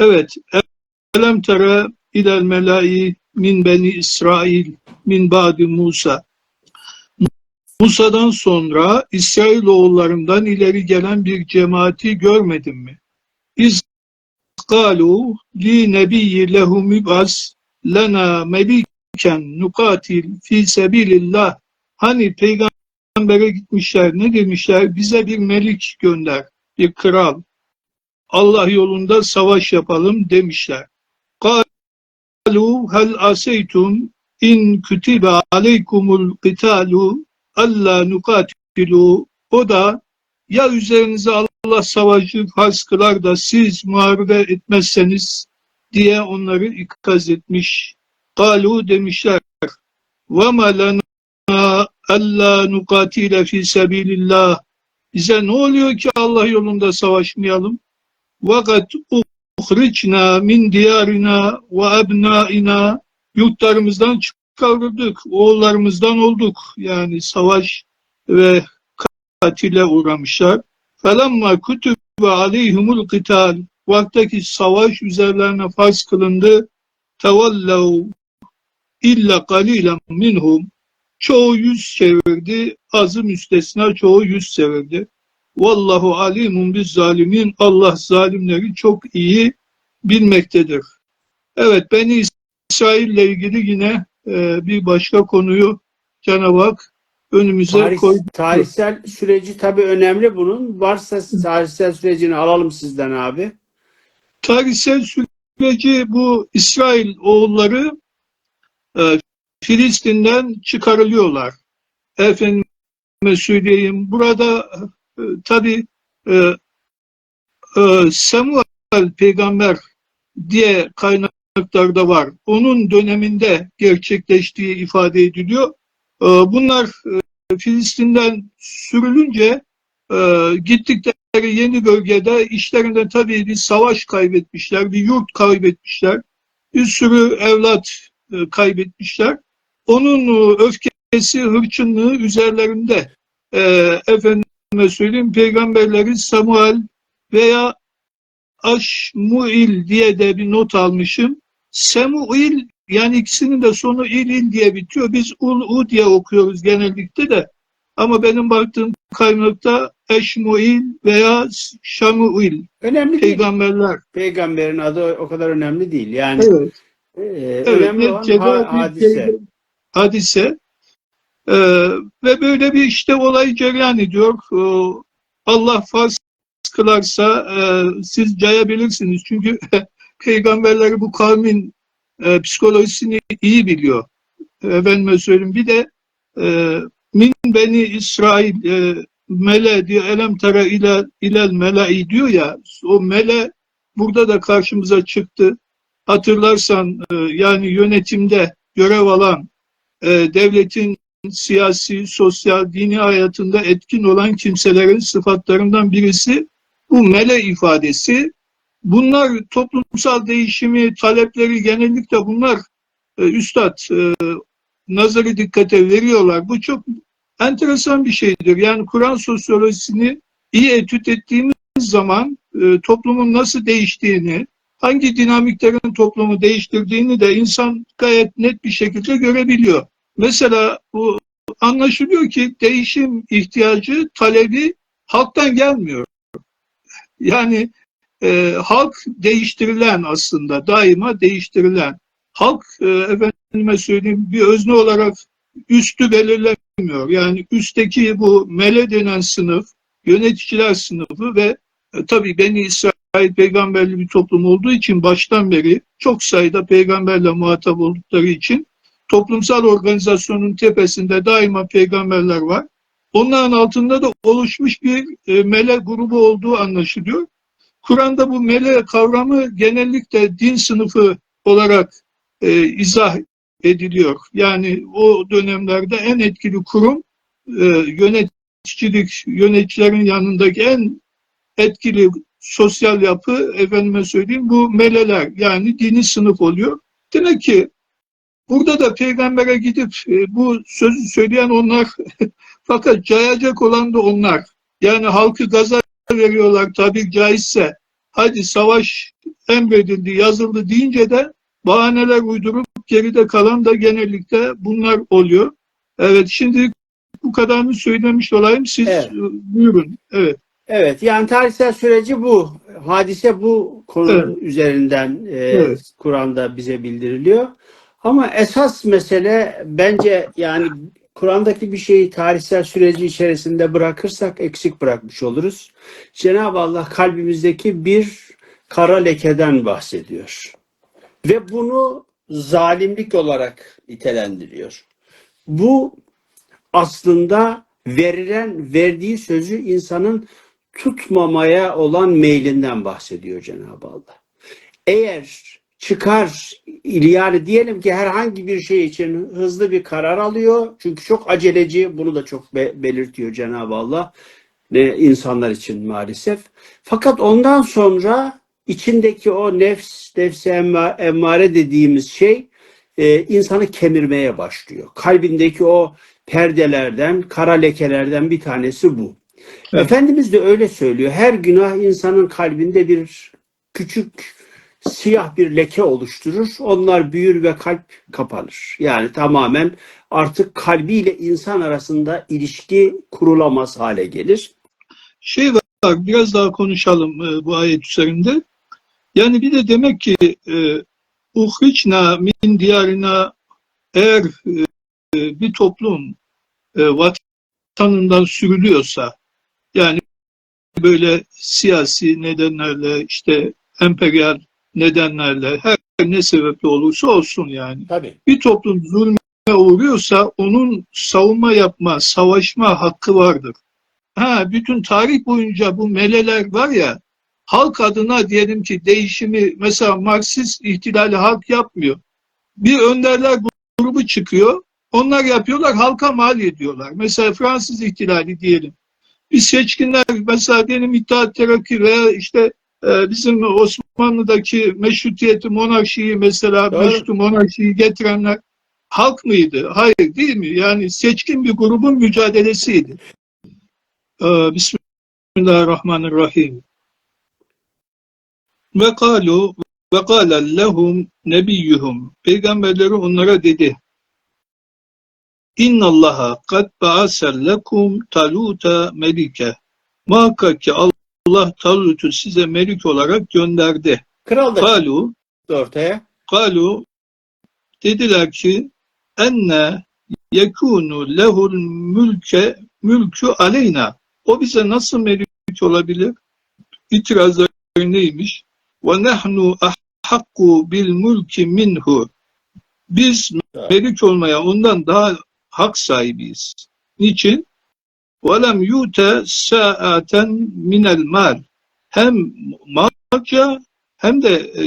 Evet. Elem tere ilel melai min beni İsrail min ba'di Musa. Musa'dan sonra İsrailoğullarından ileri gelen bir cemaati görmedin mi? İz galu li nebiyyi lehu mübaz lena meliken nukatil fi sebilillah. Hani peygambere gitmişler ne demişler? Bize bir melik gönder, bir kral. Allah yolunda savaş yapalım demişler. Kalu hel aseytum in kütibe aleykumul qitalu alla nukatilu o da ya üzerinize Allah savaşı farz kılar da siz muharebe etmezseniz diye onları ikaz etmiş. Kalu demişler ve ma lana alla nukatile fi sebilillah bize ne oluyor ki Allah yolunda savaşmayalım? Uhricna min diyarina ve ebnaina yurtlarımızdan çıkarıldık, oğullarımızdan olduk. Yani savaş ve katile uğramışlar. Felemma kütübe aleyhumul kıtal vaktaki savaş üzerlerine farz kılındı. Tevallav illa kalilen minhum çoğu yüz çevirdi, azı müstesna çoğu yüz çevirdi. Vallahu alimun biz zalimin. Allah zalimleri çok iyi bilmektedir. Evet Beni İsrail ile ilgili yine e, bir başka konuyu Cenab-ı Hak önümüze Tarih, koydu. tarihsel süreci tabii önemli bunun. Varsa tarihsel sürecini alalım sizden abi. Tarihsel süreci bu İsrail oğulları e, Filistin'den çıkarılıyorlar. Efendime söyleyeyim burada tabi e, e, Samuel peygamber diye kaynaklarda var. Onun döneminde gerçekleştiği ifade ediliyor. E, bunlar e, Filistin'den sürülünce e, gittikleri yeni bölgede işlerinde tabii bir savaş kaybetmişler, bir yurt kaybetmişler, bir sürü evlat e, kaybetmişler. Onun e, öfkesi, hırçınlığı üzerlerinde e, efendime söyleyeyim peygamberleri Samuel veya Aşmuil diye de bir not almışım. Semuil yani ikisinin de sonu il il diye bitiyor. Biz ul u diye okuyoruz genellikle de. Ama benim baktığım kaynakta Eşmuil veya Şamuil Önemli değil. peygamberler. Peygamberin adı o kadar önemli değil. Yani Evet. e, Evet, önemli olan ha- hadise. hadise. Ee, ve böyle bir işte olay cereyan ediyor. Ee, Allah farz kılarsa e, siz cayabilirsiniz. Çünkü peygamberleri bu kavmin e, psikolojisini iyi biliyor. Efendime söyleyeyim. Bir de e, min beni İsrail e, mele diyor elem tera ile ilel melai diyor ya o mele burada da karşımıza çıktı. Hatırlarsan e, yani yönetimde görev alan e, devletin siyasi, sosyal, dini hayatında etkin olan kimselerin sıfatlarından birisi bu mele ifadesi. Bunlar toplumsal değişimi, talepleri genellikle bunlar e, üstad e, nazarı dikkate veriyorlar. Bu çok enteresan bir şeydir. Yani Kur'an sosyolojisini iyi etüt ettiğimiz zaman e, toplumun nasıl değiştiğini, hangi dinamiklerin toplumu değiştirdiğini de insan gayet net bir şekilde görebiliyor. Mesela bu anlaşılıyor ki değişim ihtiyacı, talebi halktan gelmiyor. Yani e, halk değiştirilen aslında, daima değiştirilen. Halk e, efendime söyleyeyim bir özne olarak üstü belirlemiyor. Yani üstteki bu mele denen sınıf, yöneticiler sınıfı ve e, tabii Beni İsrail peygamberli bir toplum olduğu için baştan beri çok sayıda peygamberle muhatap oldukları için toplumsal organizasyonun tepesinde daima peygamberler var. Onların altında da oluşmuş bir e, mele grubu olduğu anlaşılıyor. Kur'an'da bu mele kavramı genellikle din sınıfı olarak e, izah ediliyor. Yani o dönemlerde en etkili kurum e, yöneticilik, yöneticilerin yanındaki en etkili sosyal yapı efendime söyleyeyim bu meleler yani dini sınıf oluyor. Demek ki burada da peygambere gidip e, bu sözü söyleyen onlar fakat cayacak olan da onlar. Yani halkı gaza veriyorlar tabi caizse hadi savaş emredildi, yazıldı deyince de bahaneler uydurup geride kalan da genellikle bunlar oluyor. Evet şimdi bu kadarını söylemiş olayım. Siz Evet. buyurun. Evet. Evet yani tarihsel süreci bu. Hadise bu konu Evet. üzerinden e, Evet. Kur'an'da bize bildiriliyor. Ama esas mesele bence yani Kur'an'daki bir şeyi tarihsel süreci içerisinde bırakırsak eksik bırakmış oluruz. Cenab-ı Allah kalbimizdeki bir kara lekeden bahsediyor. Ve bunu zalimlik olarak nitelendiriyor. Bu aslında verilen verdiği sözü insanın tutmamaya olan meylinden bahsediyor Cenab-ı Allah. Eğer çıkar yani diyelim ki herhangi bir şey için hızlı bir karar alıyor. Çünkü çok aceleci bunu da çok be- belirtiyor Cenab-ı Allah ne insanlar için maalesef. Fakat ondan sonra içindeki o nefs, nefsi emma- emmare dediğimiz şey e, insanı kemirmeye başlıyor. Kalbindeki o perdelerden, kara lekelerden bir tanesi bu. Evet. Efendimiz de öyle söylüyor. Her günah insanın kalbinde bir küçük siyah bir leke oluşturur. Onlar büyür ve kalp kapanır. Yani tamamen artık kalbiyle insan arasında ilişki kurulamaz hale gelir. Şey var, biraz daha konuşalım e, bu ayet üzerinde. Yani bir de demek ki e, uhriçna min diyarina eğer e, bir toplum vatanından sürülüyorsa yani böyle siyasi nedenlerle işte emperyal nedenlerle her ne sebeple olursa olsun yani Tabii. bir toplum zulme uğruyorsa onun savunma yapma, savaşma hakkı vardır. Ha, bütün tarih boyunca bu meleler var ya, halk adına diyelim ki değişimi, mesela Marksist ihtilali halk yapmıyor. Bir önderler grubu çıkıyor, onlar yapıyorlar, halka mal ediyorlar. Mesela Fransız ihtilali diyelim. Biz seçkinler, mesela diyelim İttihat Terakki veya işte bizim Osmanlı'daki meşrutiyeti, monarşiyi mesela Doğru. meşru monarşiyi getirenler halk mıydı? Hayır değil mi? Yani seçkin bir grubun mücadelesiydi. Ee, Bismillahirrahmanirrahim. Ve kalu ve kâle lehum nebiyyuhum. Peygamberleri onlara dedi. İnnallaha kad ba'asel lekum taluta melike. Muhakkak ki Allah Talut'u size melik olarak gönderdi. Kral da Kalu ortaya. Kalu dediler ki enne yekunu lehul mülke mülkü aleyna. O bize nasıl melik olabilir? İtirazları neymiş? Ve nahnu ahakku bil mülki minhu. Biz melik olmaya ondan daha hak sahibiyiz. Niçin? وَلَمْ يُوتَ سَاءَةً مِنَ الْمَالِ Hem malca hem de e,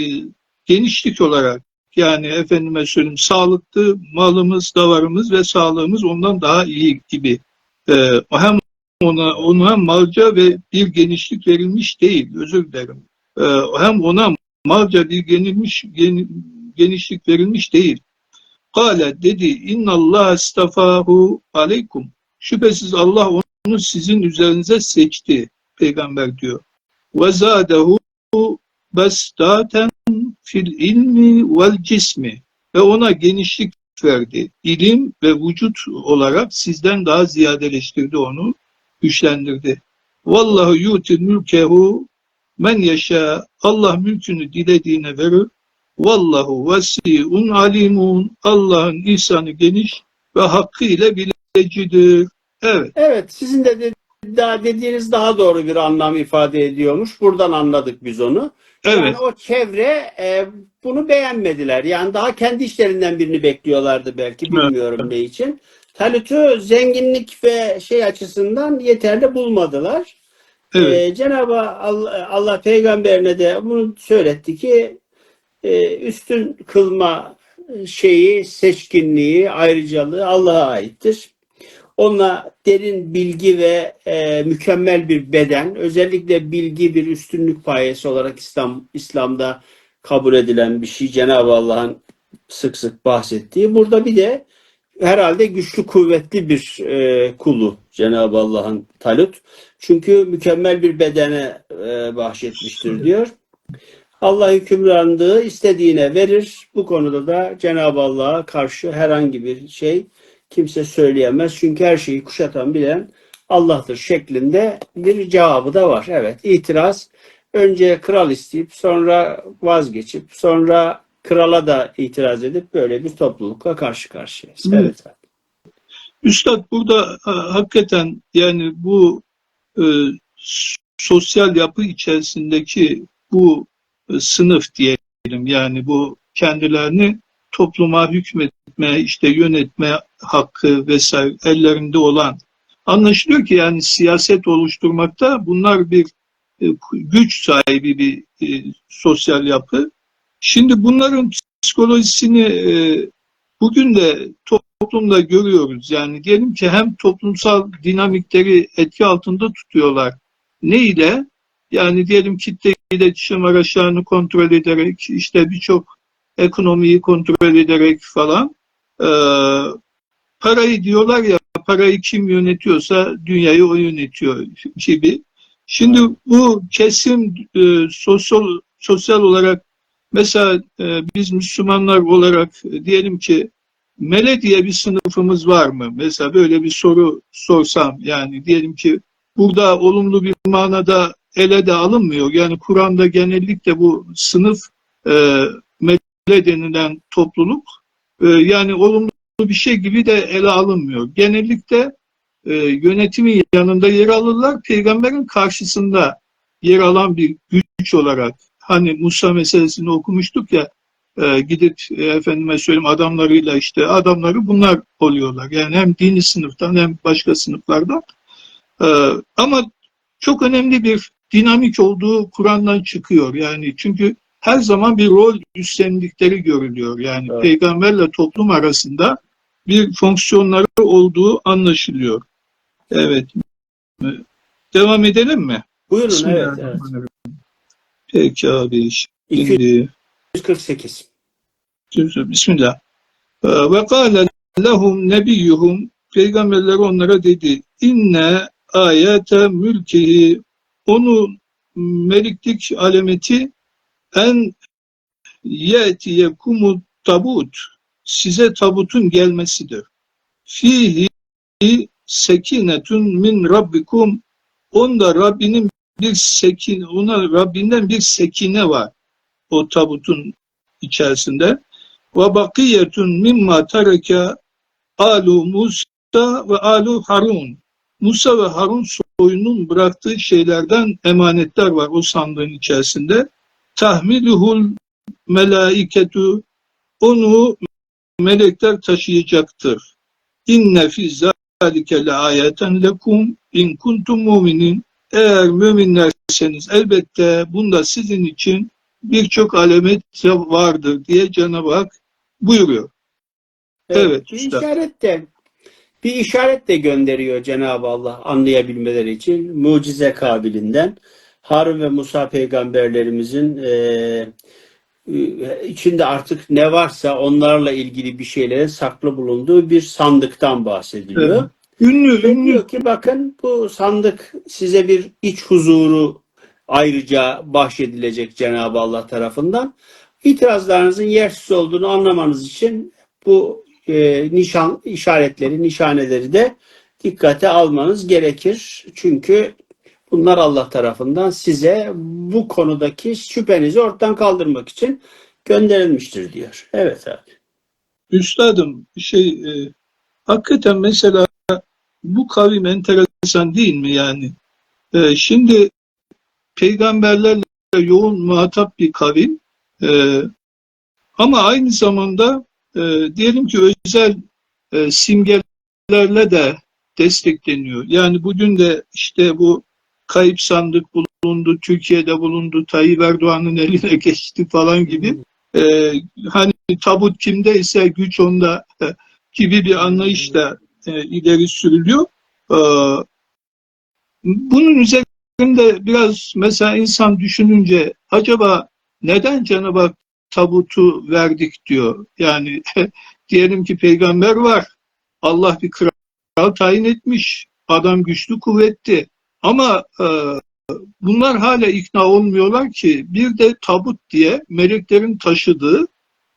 genişlik olarak yani efendime söyleyeyim sağlıklı malımız, davarımız ve sağlığımız ondan daha iyi gibi. Ee, hem ona, ona hem malca ve bir genişlik verilmiş değil, özür dilerim. Ee, hem ona malca bir genilmiş, gen, genişlik verilmiş değil. Kale dedi, innallah istafahu aleykum. Şüphesiz Allah onu sizin üzerinize seçti, peygamber diyor. Ve zadehu bestaten fil ilmi vel cismi ve ona genişlik verdi. İlim ve vücut olarak sizden daha ziyadeleştirdi onu, güçlendirdi. Vallahu yutil mülkehu men yaşa Allah mülkünü dilediğine verir. Vallahu vasiun alimun Allah'ın ihsanı geniş ve hakkı ile bilecidir. Evet. Evet sizin de dedi- daha dediğiniz daha doğru bir anlam ifade ediyormuş. Buradan anladık biz onu. Evet. Yani o çevre e, bunu beğenmediler. Yani daha kendi işlerinden birini bekliyorlardı belki bilmiyorum ne için. Talut'u zenginlik ve şey açısından yeterli bulmadılar. Evet. Ee, Cenab-ı Allah, Allah peygamberine de bunu söyletti ki e, üstün kılma şeyi, seçkinliği, ayrıcalığı Allah'a aittir. Ona derin bilgi ve e, mükemmel bir beden, özellikle bilgi bir üstünlük payesi olarak İslam İslam'da kabul edilen bir şey. Cenab-ı Allah'ın sık sık bahsettiği. Burada bir de herhalde güçlü kuvvetli bir e, kulu Cenab-ı Allah'ın Talut. Çünkü mükemmel bir bedene e, bahşetmiştir diyor. Allah hükümranlığı istediğine verir. Bu konuda da Cenab-ı Allah'a karşı herhangi bir şey kimse söyleyemez. Çünkü her şeyi kuşatan bilen Allah'tır şeklinde bir cevabı da var. Evet itiraz önce kral isteyip sonra vazgeçip sonra krala da itiraz edip böyle bir toplulukla karşı karşıyayız. Hı. Evet. Üstad burada e, hakikaten yani bu e, sosyal yapı içerisindeki bu e, sınıf diyelim yani bu kendilerini topluma hükmetme, işte yönetme hakkı vesaire ellerinde olan anlaşılıyor ki yani siyaset oluşturmakta bunlar bir e, güç sahibi bir e, sosyal yapı. Şimdi bunların psikolojisini e, bugün de toplumda görüyoruz. Yani diyelim ki hem toplumsal dinamikleri etki altında tutuyorlar. Ne ile? Yani diyelim kitle iletişim araçlarını kontrol ederek, işte birçok ekonomiyi kontrol ederek falan. Parayı diyorlar ya, parayı kim yönetiyorsa dünyayı o yönetiyor gibi. Şimdi bu kesim e, sosyal sosyal olarak mesela e, biz Müslümanlar olarak e, diyelim ki mele diye bir sınıfımız var mı? Mesela böyle bir soru sorsam yani diyelim ki burada olumlu bir manada ele de alınmıyor. Yani Kur'an'da genellikle bu sınıf e, mele denilen topluluk e, yani olumlu bir şey gibi de ele alınmıyor. Genellikle e, yönetimin yanında yer alırlar. Peygamberin karşısında yer alan bir güç olarak hani Musa meselesini okumuştuk ya e, gidip e, efendime söyleyeyim adamlarıyla işte adamları bunlar oluyorlar. Yani hem dini sınıftan hem başka sınıflardan. E, ama çok önemli bir dinamik olduğu Kur'an'dan çıkıyor. Yani çünkü her zaman bir rol üstlendikleri görülüyor. Yani Evet. peygamberle toplum arasında bir fonksiyonları olduğu anlaşılıyor. Evet. Devam edelim mi? Buyurun evet. evet. Peki abi. Şimdi 248. Bismillah. Ee, Ve kâle lehum nebiyyuhum Peygamberler onlara dedi inne ayete mülkihi onun meliklik alameti en yetiye kumut tabut size tabutun gelmesidir. Fihi sekinetun min rabbikum onda Rabbinin bir sekin ona Rabbinden bir sekine var o tabutun içerisinde ve bakiyetun mimma tereke alu Musa ve alu Harun. Musa ve Harun soyunun bıraktığı şeylerden emanetler var o sandığın içerisinde. Tahmiluhul melaiketu onu melekler taşıyacaktır. İnne fi zalike le ayeten lekum in kuntum muminin. Eğer müminlerseniz elbette bunda sizin için birçok alamet vardır diye Cenab-ı Hak buyuruyor. Evet, bir usta. işaret de bir işaret de gönderiyor Cenab-ı Allah anlayabilmeleri için mucize kabilinden. Harun ve Musa peygamberlerimizin e, içinde artık ne varsa onlarla ilgili bir şeylerin saklı bulunduğu bir sandıktan bahsediliyor. Evet. Ünlü, ünlü diyor ki bakın bu sandık size bir iç huzuru ayrıca bahşedilecek Cenab-ı Allah tarafından. İtirazlarınızın yersiz olduğunu anlamanız için bu e, nişan işaretleri, nişaneleri de dikkate almanız gerekir. Çünkü bunlar Allah tarafından size bu konudaki şüphenizi ortadan kaldırmak için gönderilmiştir diyor. Evet abi. üstadım şey e, hakikaten mesela bu kavim enteresan değil mi yani? E, şimdi peygamberlerle yoğun muhatap bir kavim e, ama aynı zamanda e, diyelim ki özel e, simgelerle de destekleniyor. Yani bugün de işte bu kayıp sandık bulundu, Türkiye'de bulundu, Tayyip Erdoğan'ın eline geçti falan gibi. E, hani tabut kimdeyse güç onda e, gibi bir anlayış da e, ileri sürülüyor. E, bunun üzerinde biraz mesela insan düşününce acaba neden Cenab-ı Hak tabutu verdik diyor. Yani diyelim ki peygamber var. Allah bir kral tayin etmiş. Adam güçlü kuvvetli. Ama e, bunlar hala ikna olmuyorlar ki bir de tabut diye meleklerin taşıdığı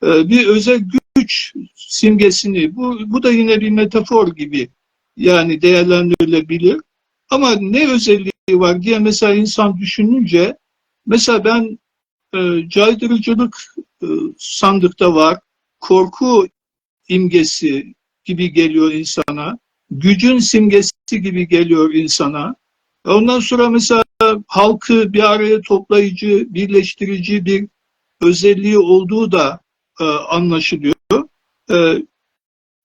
e, bir özel güç simgesini bu, bu da yine bir metafor gibi yani değerlendirilebilir. Ama ne özelliği var diye mesela insan düşününce mesela ben e, caydırıcılık e, sandıkta var. Korku imgesi gibi geliyor insana. Gücün simgesi gibi geliyor insana. Ondan sonra mesela halkı bir araya toplayıcı, birleştirici bir özelliği olduğu da e, anlaşılıyor. E,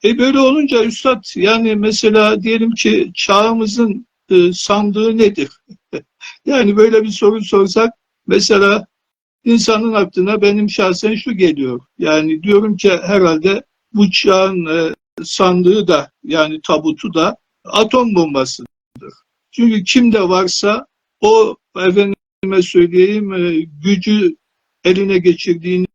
e böyle olunca üstad yani mesela diyelim ki çağımızın e, sandığı nedir? yani böyle bir soru sorsak mesela insanın aklına benim şahsen şu geliyor. Yani diyorum ki herhalde bu çağın e, sandığı da yani tabutu da atom bombasıdır. Çünkü kimde varsa o efendime söyleyeyim e, gücü eline geçirdiğini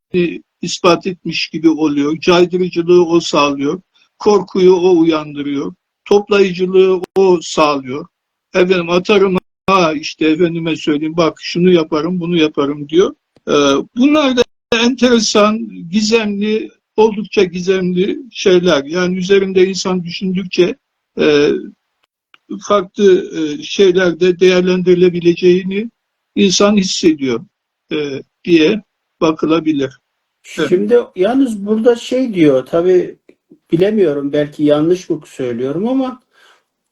ispat etmiş gibi oluyor. Caydırıcılığı o sağlıyor. Korkuyu o uyandırıyor. Toplayıcılığı o sağlıyor. Efendim atarım ha işte efendime söyleyeyim bak şunu yaparım bunu yaparım diyor. Ee, bunlar da enteresan, gizemli, oldukça gizemli şeyler. Yani üzerinde insan düşündükçe e, farklı e, şeylerde değerlendirilebileceğini insan hissediyor e, diye bakılabilir. Evet. Şimdi yalnız burada şey diyor tabi bilemiyorum belki yanlış mı söylüyorum ama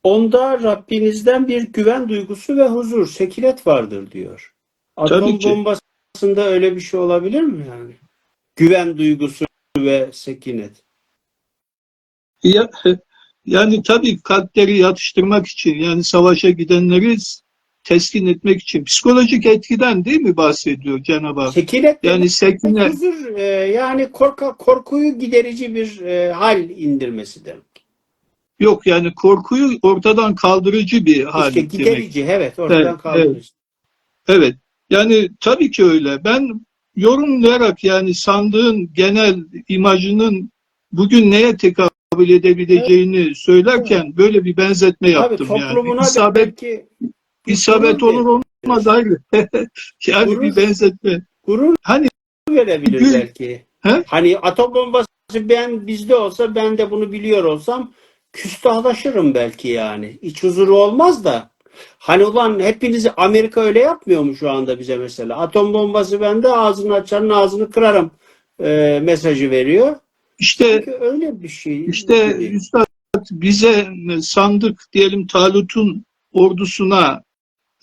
onda Rabbinizden bir güven duygusu ve huzur, sekinet vardır diyor. Atom bombasında öyle bir şey olabilir mi yani? Güven duygusu ve sekinet. Ya, yani tabii kalpleri yatıştırmak için yani savaşa gidenleri teskin etmek için psikolojik etkiden değil mi bahsediyor Cenab-ı Hak? Sekinet Yani demek sekine huzur e, yani korka, korkuyu giderici bir e, hal indirmesi demek. yok yani korkuyu ortadan kaldırıcı bir hal İşte demek. giderici evet ortadan Evet, kaldırıcı. Evet. Yani tabii ki öyle. Ben yorumlayarak yani sandığın genel imajının bugün neye tekabül edebileceğini söylerken böyle bir benzetme Tabii yaptım toplumuna yani. İsabet, belki isabet olur olmaz ayrı. yani Gurur- bir benzetme. gurur Hani verebilir Gül- belki. He? Hani atom bombası ben bizde olsa ben de bunu biliyor olsam küstahlaşırım belki yani. İç huzuru olmaz da. Hani ulan hepinizi Amerika öyle yapmıyor mu şu anda bize mesela? Atom bombası bende ağzını açanın ağzını kırarım e, mesajı veriyor. İşte Çünkü öyle bir şey. İşte gibi. Üstad bize sandık diyelim Talut'un ordusuna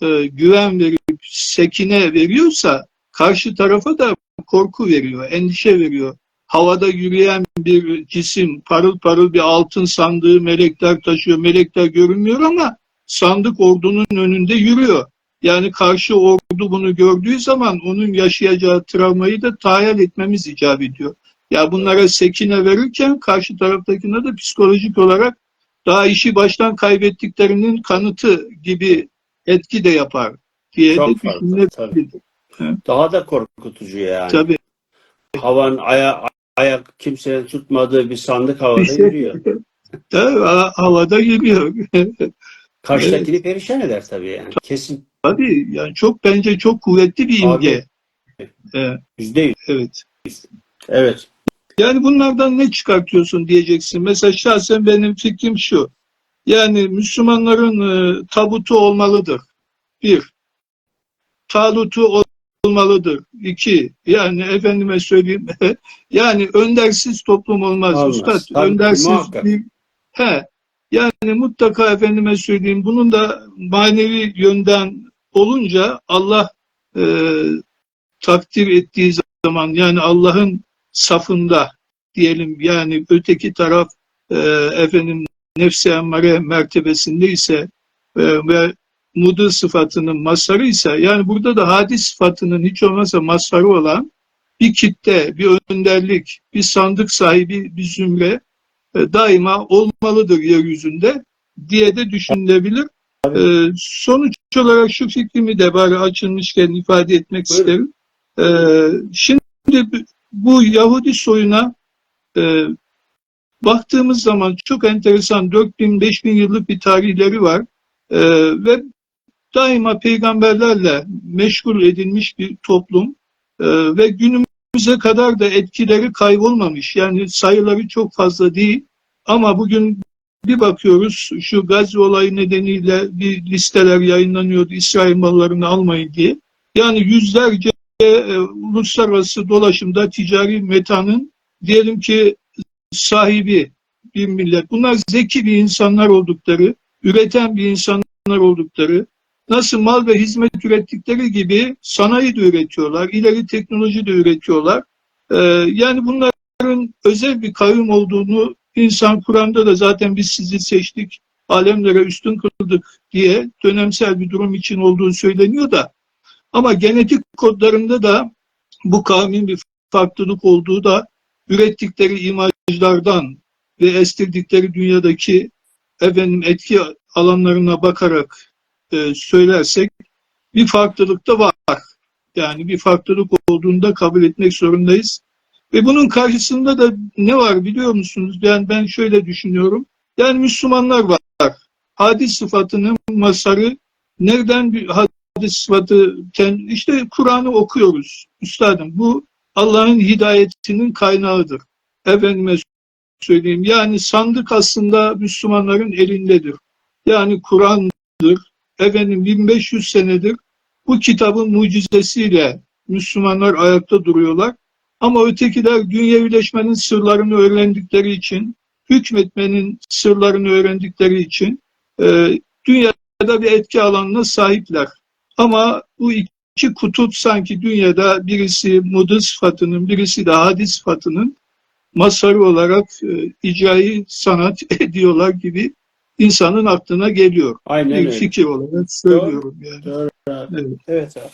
e, güven verip sekine veriyorsa karşı tarafa da korku veriyor, endişe veriyor. Havada yürüyen bir cisim, parıl parıl bir altın sandığı melekler taşıyor. Melekler görünmüyor ama sandık ordunun önünde yürüyor. Yani karşı ordu bunu gördüğü zaman onun yaşayacağı travmayı da tahayyül etmemiz icap ediyor. Ya bunlara sekine verirken karşı taraftakine de psikolojik olarak daha işi baştan kaybettiklerinin kanıtı gibi etki de yapar diye de Çok fazla, düşünülebilir. Daha da korkutucu yani. Tabii. Havan aya, ayak kimsenin tutmadığı bir sandık havada İşte- yürüyor. Tabii, ha- havada yürüyor. Karşıdakini perişan eder tabii yani. Kesin. Tabii yani çok bence çok kuvvetli bir imge. Yüzde yüz. evet. Evet. Yani bunlardan ne çıkartıyorsun diyeceksin. Mesela şahsen benim fikrim şu. Yani Müslümanların e, tabutu olmalıdır. Bir. Talutu ol- olmalıdır. İki. Yani efendime söyleyeyim. yani öndersiz toplum olmaz. Olmaz. Üstad Tabii, öndersiz muhakkak. bir he. Yani mutlaka efendime söyleyeyim bunun da manevi yönden olunca Allah e, takdir ettiği zaman yani Allah'ın safında diyelim yani öteki taraf e, efendim nefsi emmare mertebesinde ise e, ve mudu sıfatının masarı ise yani burada da hadis sıfatının hiç olmazsa masarı olan bir kitle, bir önderlik, bir sandık sahibi, bir zümre e, daima olmalıdır yeryüzünde diye de düşünülebilir. E, sonuç olarak şu fikrimi de bari açılmışken ifade etmek Buyurun. isterim. E, şimdi bu Yahudi soyuna e, baktığımız zaman çok enteresan 4000-5000 yıllık bir tarihleri var. E, ve daima peygamberlerle meşgul edilmiş bir toplum Ee, ve günümüze kadar da etkileri kaybolmamış. Yani sayıları çok fazla değil ama bugün bir bakıyoruz şu Gazze olayı nedeniyle bir listeler yayınlanıyordu İsrail mallarını almayın diye. Yani yüzlerce e, uluslararası dolaşımda ticari metanın diyelim ki sahibi bir millet. Bunlar zeki bir insanlar oldukları, üreten bir insanlar oldukları, nasıl mal ve hizmet ürettikleri gibi sanayi de üretiyorlar, ileri teknoloji de üretiyorlar. Ee, yani bunların özel bir kavim olduğunu insan Kur'an'da da zaten biz sizi seçtik, alemlere üstün kıldık diye dönemsel bir durum için olduğu söyleniyor da ama genetik kodlarında da bu kavmin bir farklılık olduğu da ürettikleri imajlardan ve estirdikleri dünyadaki efendim etki alanlarına bakarak e, söylersek bir farklılık da var. Yani bir farklılık olduğunu da kabul etmek zorundayız. Ve bunun karşısında da ne var biliyor musunuz? Yani ben şöyle düşünüyorum. Yani Müslümanlar var. Hadis sıfatının masarı nereden sıfatı işte Kur'an'ı okuyoruz. Üstadım bu Allah'ın hidayetinin kaynağıdır. Efendime söyleyeyim. Yani sandık aslında Müslümanların elindedir. Yani Kur'an'dır. Efendim 1500 senedir bu kitabın mucizesiyle Müslümanlar ayakta duruyorlar. Ama ötekiler dünyevileşmenin sırlarını öğrendikleri için, hükmetmenin sırlarını öğrendikleri için e, dünyada bir etki alanına sahipler. Ama bu iki kutup sanki dünyada birisi mudı sıfatının, birisi de hadis sıfatının masarı olarak e, icrayı sanat ediyorlar gibi insanın aklına geliyor. Aynen Bir öyle. fikir olarak söylüyorum yani. Doğru abi. Evet. Evet abi.